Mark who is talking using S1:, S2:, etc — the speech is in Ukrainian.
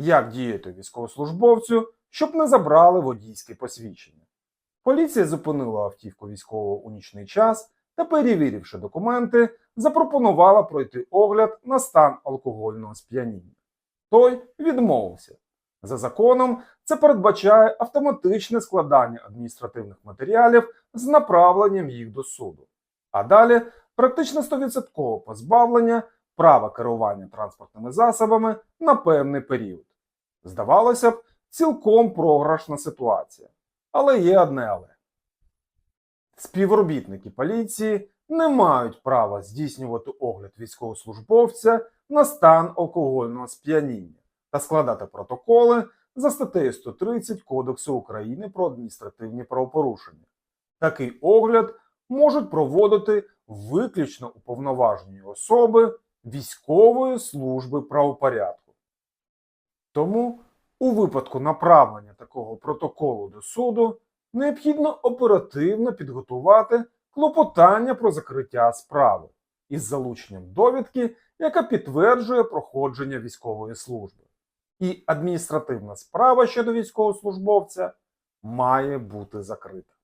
S1: Як діяти військовослужбовцю, щоб не забрали водійське посвідчення? Поліція зупинила автівку військового у нічний час та, перевіривши документи, запропонувала пройти огляд на стан алкогольного сп'яніння. Той відмовився. За законом, це передбачає автоматичне складання адміністративних матеріалів з направленням їх до суду. А далі практично 100% позбавлення права керування транспортними засобами на певний період. Здавалося б, цілком програшна ситуація. Але є одне але. Співробітники поліції не мають права здійснювати огляд військовослужбовця на стан алкогольного сп'яніння та складати протоколи за статтею 130 Кодексу України про адміністративні правопорушення. Такий огляд можуть проводити виключно уповноважені особи військової служби правопорядку. Тому у випадку направлення такого протоколу до суду необхідно оперативно підготувати клопотання про закриття справи із залученням довідки, яка підтверджує проходження військової служби. І адміністративна справа щодо військовослужбовця має бути закрита.